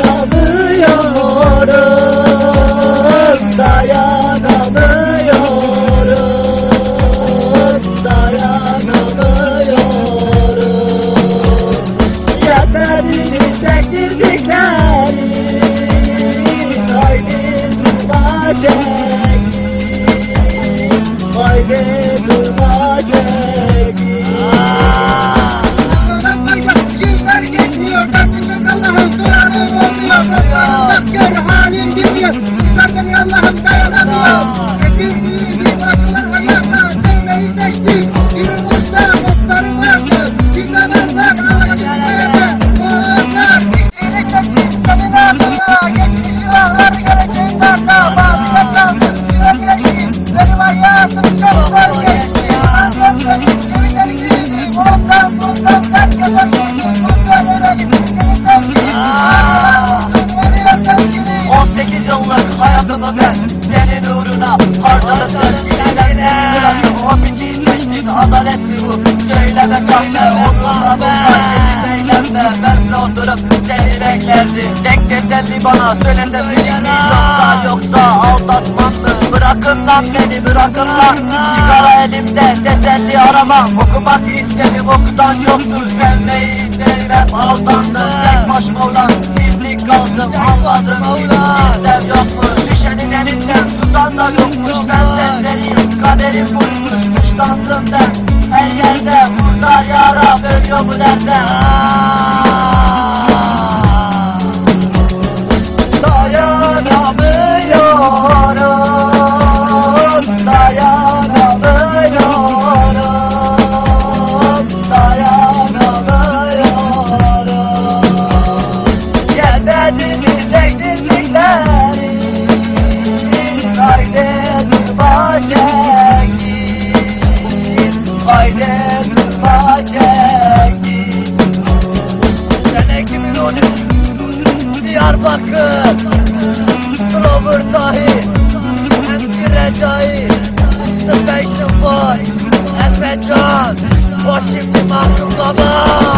Dayanamıyorum Dayanamıyorum Dayanamıyorum. Yeterini çektirdikleri Haydi durma çek hayatımı ben. Senin uğruna harcadım Sevgilerle bırakıp o piçi seçtin adalet mi bu? Söyleme kahve onunla bunlar seni eğlenme Benle oturup seni beklerdim. Tek teselli bana söylesem mi Yoksa yoksa aldatmandı Bırakın lan beni bırakın lan. Sigara elimde teselli aramam. Okumak istedim okutan yoktur. Sevmeyi sevmem aldandım. Tek başıma Dimdik kaldım. Anladım Kimsem yokmuş Düşenin kaderim buymuş Dışlandım ben. Her yerde Kurtar yara ölüyor bu derden 2013 Diyarbakır Rover Tahir MC Recai Station Boy Efe Can. O şimdi mahkumda